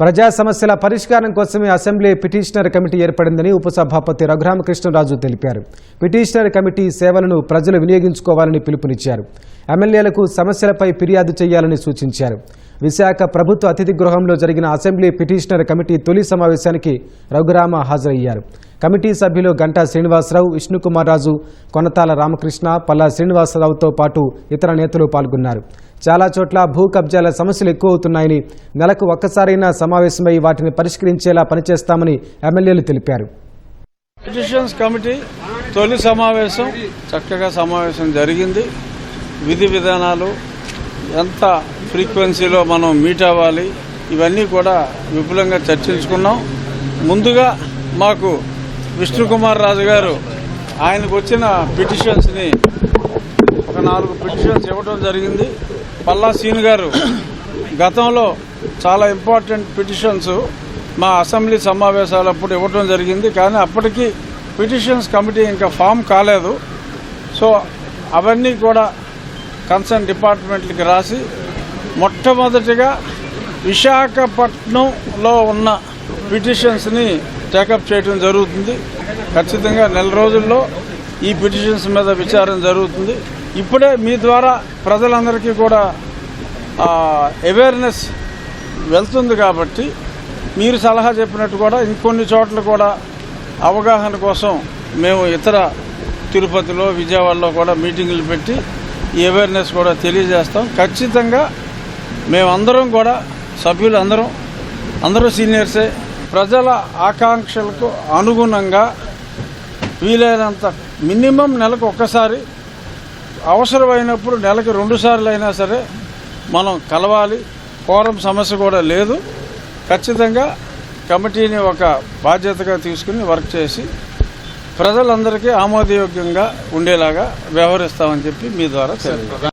ప్రజా సమస్యల పరిష్కారం కోసమే అసెంబ్లీ పిటిషనర్ కమిటీ ఏర్పడిందని ఉపసభాపతి రఘురామకృష్ణరాజు తెలిపారు. పిటిషనర్ కమిటీ సేవలను ప్రజలు వినియోగించుకోవాలని పిలుపునిచ్చారు. ఎమ్మెల్యేలకు సమస్యలపై ఫిర్యాదు చేయాలని సూచించారు. విశాఖ ప్రభుత్వ అతిథి గృహంలో జరిగిన అసెంబ్లీ పిటిషనర్ కమిటీ తొలి సమావేశానికి రఘురామ హాజరయ్యారు. కమిటీ సభ్యులు గంటా శ్రీనివాసరావు విష్ణుకుమార్ రాజు కొనతాల రామకృష్ణ పల్లా శ్రీనివాసరావుతో పాటు ఇతర నేతలు పాల్గొన్నారు. చాలా చోట్ల భూ కబ్జాల సమస్యలు ఎక్కువ అవుతున్నాయని నెలకు ఒక్కసారైనా సమావేశమై వాటిని పరిష్కరించేలా పనిచేస్తామని ఎమ్మెల్యేలు తెలిపారు. పిటిషన్స్ కమిటీ తొలి సమావేశం చక్కగా సమావేశం జరిగింది. విధి విధానాలు ఎంత ఫ్రీక్వెన్సీలో మనం మీట్ అవ్వాలి ఇవన్నీ కూడా విపులంగా చర్చించుకున్నాం. ముందుగా మాకు విష్ణుకుమార్ రాజు గారు ఆయనకు వచ్చిన పిటిషన్స్ని ఒక నాలుగు పిటిషన్స్ ఇవ్వడం జరిగింది. పల్లా సీను గారు గతంలో చాలా ఇంపార్టెంట్ పిటిషన్స్ మా అసెంబ్లీ సమావేశాలప్పుడు ఇవ్వడం జరిగింది. కానీ అప్పటికి పిటిషన్స్ కమిటీ ఇంకా ఫామ్ కాలేదు. సో అవన్నీ కూడా కన్సర్న్ డిపార్ట్మెంట్లకి రాసి మొట్టమొదటిగా విశాఖపట్నంలో ఉన్న పిటిషన్స్ని టేకప్ చేయడం జరుగుతుంది. ఖచ్చితంగా నెల రోజుల్లో ఈ పిటిషన్స్ మీద విచారణ జరుగుతుంది. ఇప్పుడే మీ ద్వారా ప్రజలందరికీ కూడా అవేర్నెస్ వెళ్తుంది కాబట్టి మీరు సలహా చెప్పినట్టు కూడా ఇంకొన్ని చోట్ల కూడా అవగాహన కోసం మేము ఇతర తిరుపతిలో విజయవాడలో కూడా మీటింగులు పెట్టి ఈ అవేర్నెస్ కూడా తెలియజేస్తాం. ఖచ్చితంగా మేమందరం కూడా సభ్యులు అందరం అందరూ సీనియర్సే ప్రజల ఆకాంక్షలకు అనుగుణంగా వీలైనంత మినిమం నెలకు ఒక్కసారి అవసరమైనప్పుడు నెలకి రెండు సార్లు అయినా సరే మనం కలవాలి. కోరం సమస్య కూడా లేదు. ఖచ్చితంగా కమిటీని ఒక బాధ్యతగా తీసుకుని వర్క్ చేసి ప్రజలందరికీ ఆమోదయోగ్యంగా ఉండేలాగా వ్యవహరిస్తామని చెప్పి మీ ద్వారా తెలియదు